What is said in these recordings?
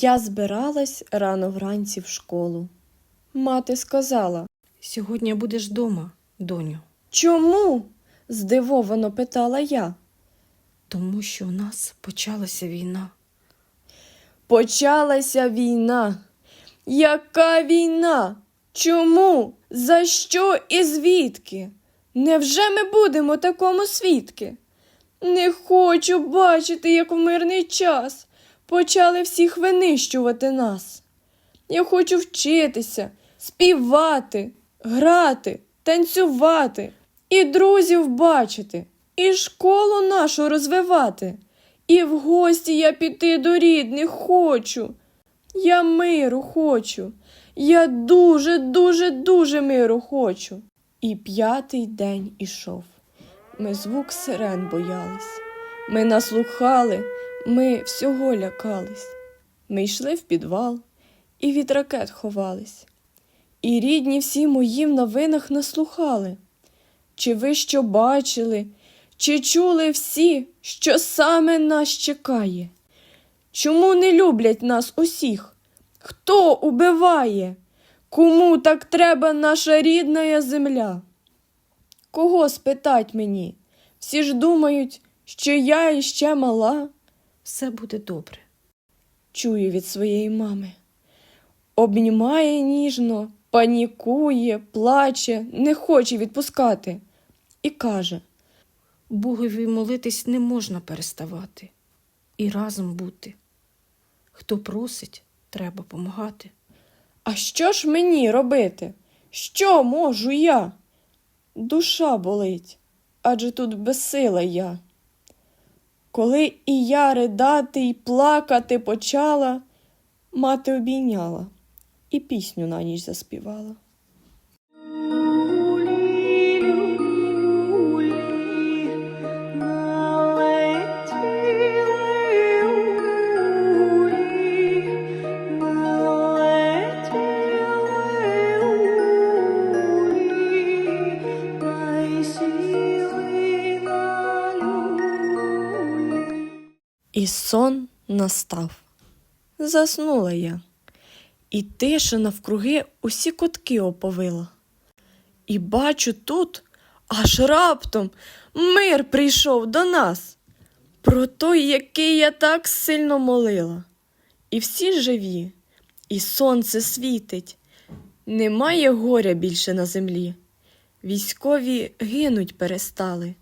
Я збиралась рано вранці в школу. Мати сказала Сьогодні будеш дома, доню, Чому? здивовано питала я. тому що у нас почалася війна. Почалася війна. Яка війна? Чому? За що і звідки? Невже ми будемо такому свідки? Не хочу бачити, як в мирний час почали всіх винищувати нас. Я хочу вчитися, співати, грати, танцювати, і друзів бачити, і школу нашу розвивати. І в гості я піти до рідних хочу. Я миру хочу. Я дуже, дуже, дуже миру хочу. І п'ятий день ішов. Ми звук сирен боялись. Ми наслухали, ми всього лякались. Ми йшли в підвал і від ракет ховались. І рідні всі мої в новинах наслухали. Чи ви що бачили, чи чули всі, що саме нас чекає? Чому не люблять нас усіх? Хто убиває? Кому так треба наша рідна земля? Кого спитать мені? Всі ж думають, що я іще мала, Все буде добре. чую від своєї мами. Обнімає ніжно, панікує, плаче, не хоче відпускати. І каже: Богові молитись не можна переставати і разом бути. Хто просить, треба помагати. А що ж мені робити? Що можу я? Душа болить, адже тут безсила я. Коли і я ридати й плакати почала, мати обійняла і пісню на ніч заспівала. І сон настав. Заснула я, і тиша навкруги усі котки оповила. І бачу тут, аж раптом мир прийшов до нас, про той, який я так сильно молила. І всі живі, і сонце світить, немає горя більше на землі. Військові гинуть перестали.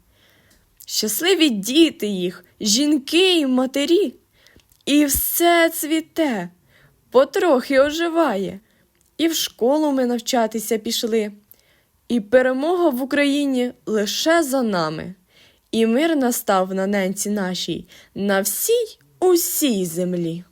Щасливі діти їх, жінки і матері. І все цвіте, потрохи оживає. І в школу ми навчатися пішли. І перемога в Україні лише за нами. І мир настав на ненці нашій, на всій усій землі.